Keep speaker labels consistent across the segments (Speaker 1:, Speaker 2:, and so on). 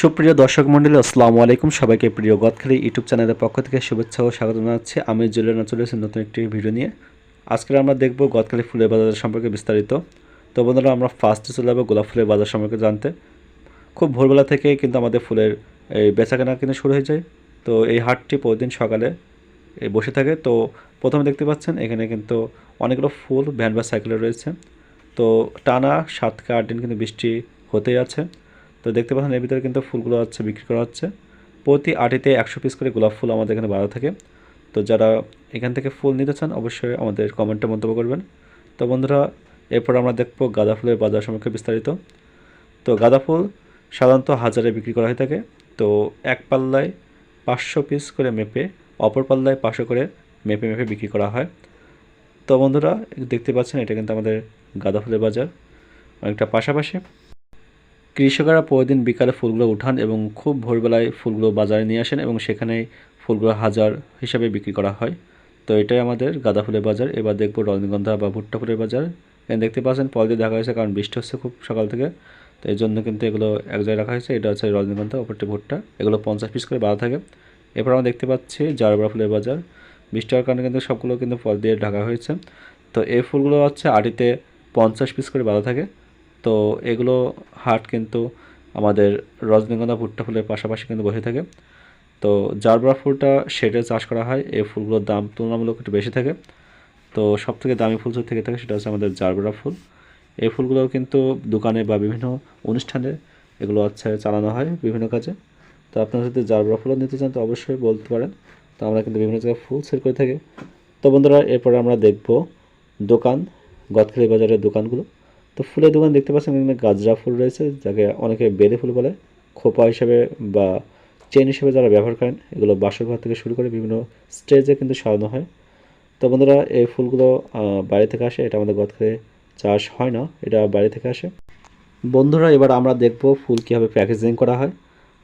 Speaker 1: সুপ্রিয় দর্শক মন্ডলী, আসসালামু আলাইকুম। সবাইকে প্রিয় গদখালি ইউটিউব চ্যানেলের পক্ষ থেকে শুভেচ্ছা ও স্বাগত জানাচ্ছি। আমি জুলিয়ানা চলে এসেছি নতুন একটি ভিডিও নিয়ে। আজকে আমরা দেখব গদখালি ফুলের বাজার সম্পর্কে বিস্তারিত। তো বন্ধুরা, আমরা ফার্স্টে চলে যাব গোলাপ ফুলের বাজার সম্পর্কে জানতে। খুব ভোরবেলা থেকে কিন্তু আমাদের ফুলের এই বেচাকেনা কিন্তু শুরু হয়ে যায় তো এই হাটটি প্রতিদিন সকালে বসে থাকে। তো প্রথমে দেখতে পাচ্ছেন, এখানে কিন্তু অনেকগুলো ফুল, ভ্যান বা সাইকেলে রয়েছে। তো টানা সাত আট দিন কিন্তু বৃষ্টি হতেই আছে। তো দেখতে পাচ্ছেন, এর ভিতরে কিন্তু ফুলগুলো হচ্ছে বিক্রি করা হচ্ছে। প্রতি আটিতে একশো পিস করে গোলাপ ফুল আমাদের এখানে বাঁধা থাকে। তো যারা এখান থেকে ফুল নিতে চান, অবশ্যই আমাদের কমেন্টে মন্তব্য করবেন। তো বন্ধুরা, এরপর আমরা দেখব গাঁদা ফুলের বাজার সম্পর্কে বিস্তারিত। তো গাঁদা ফুল সাধারণত হাজারে বিক্রি করা হয়ে থাকে। তো এক পাল্লায় পাঁচশো পিস করে মেপে, অপর পাল্লায় পাঁচশো করে মেপে মেপে বিক্রি করা হয়। তো বন্ধুরা, দেখতে পাচ্ছেন, এটা কিন্তু আমাদের গাঁদা ফুলের বাজার। অনেকটা পাশাপাশি কৃষকরা প্রতিদিন বিকালে ফুলগুলো উঠান এবং খুব ভোরবেলায় ফুলগুলো বাজারে নিয়ে আসেন এবং সেখানে ফুলগুলো হাজার হিসাবে বিক্রি করা হয়। তো এটাই আমাদের গাঁদা ফুলের বাজার। এবার দেখব রজনীগন্ধা বা ভুট্টা ফুলের বাজার। এখানে দেখতে পাচ্ছেন পল দিয়ে দেখা হয়েছে কারণ বৃষ্টি হচ্ছে খুব সকাল থেকে। তো এই জন্য কিন্তু এগুলো এক জায়গায় রাখা হয়েছে। এটা হচ্ছে রজনীগন্ধা, ওপরটি ভুট্টা। এগুলো পঞ্চাশ পিস করে বাঁধা থাকে। এরপর আমরা দেখতে পাচ্ছি জারবরা ফুলের বাজার। বৃষ্টি হওয়ার কারণে কিন্তু সবগুলো কিন্তু ফল দিয়ে ঢাকা হয়েছে। তো এই ফুলগুলো হচ্ছে আটিতে পঞ্চাশ পিস করে বাঁধা থাকে। তো এগুলো হাট কিন্তু আমাদের রজনীগন্ধা ভুট্টা ফুলের পাশাপাশি কিন্তু বসে থাকে। তো জারবরা ফুলটা শেডে চাষ করা হয় এই ফুলগুলোর দাম তুলনামূলক একটু বেশি থাকে। তো সব থেকে দামি ফুল থেকে থাকে সেটা হচ্ছে আমাদের জারবরা ফুল। এই ফুলগুলো কিন্তু দোকানে বা বিভিন্ন অনুষ্ঠানে এগুলো হচ্ছে চালানো হয় বিভিন্ন কাজে। তো আপনারা যদি জারবরা ফুলও নিতে চান তো অবশ্যই বলতে পারেন। তো আমরা কিন্তু বিভিন্ন জায়গায় ফুল সেল করে থাকি। তো বন্ধুরা, এরপরে আমরা দেখব দোকান, গদখালি বাজারের দোকানগুলো। তো ফুলের দোকান দেখতে পাচ্ছেন, এখানে গাজরা ফুল রয়েছে, যাকে অনেকে বেলে ফুল বলে। খোপা হিসেবে বা চেন হিসেবে যারা ব্যবহার করেন, এগুলো বাসর ঘর থেকে শুরু করে বিভিন্ন স্টেজে কিন্তু সাজানো হয়। তো বন্ধুরা, এই ফুলগুলো বাইরে থেকে আসে, এটা আমাদের গদখালি চাষ হয় না, এটা বাইরে থেকে আসে। বন্ধুরা, এবার আমরা দেখব ফুল কীভাবে প্যাকেজিং করা হয়।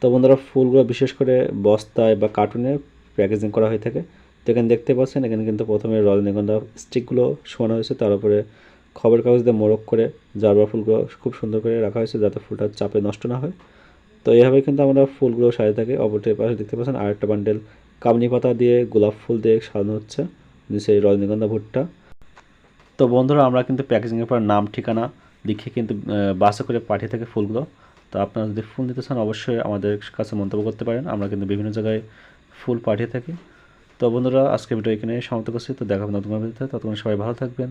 Speaker 1: তো বন্ধুরা, ফুলগুলো বিশেষ করে বস্তায় বা কার্টুনে প্যাকেজিং করা হয়ে থাকে। তো এখানে দেখতে পাচ্ছেন, এখানে কিন্তু প্রথমে রজনীগন্ধা স্টিকগুলো শোয়ানো হয়েছে, তার উপরে খবর কাগজ দিয়ে মোড়ক করে জারবা ফুলগুলো খুব সুন্দর করে রাখা হয়েছে যাতে ফুলটা চাপে নষ্ট না হয়। তো এইভাবে কিন্তু আমরা ফুলগুলো সাজিয়ে থাকি। অপরটির পাশে দেখতে পাচ্ছেন আরেকটা বান্ডেল কামনি পাতা দিয়ে গোলাপ ফুল দিয়ে সাজানো হচ্ছে। নিচে রজনীগন্ধা ভুট্টা। তো বন্ধুরা, আমরা কিন্তু প্যাকেজিংয়ের পর নাম, ঠিকানা লিখে কিন্তু বাসে করে পাঠিয়ে থাকি ফুলগুলো। তো আপনারা যদি ফুল নিতে চান, অবশ্যই আমাদের কাছে মন্তব্য করতে পারেন। আমরা কিন্তু বিভিন্ন জায়গায় ফুল পাঠিয়ে থাকি। তো বন্ধুরা আজকে ভিডিও এখানে সমাপ্ত করছি। তো দেখা হবে নতুন ততক্ষণ সবাই ভালো থাকবেন।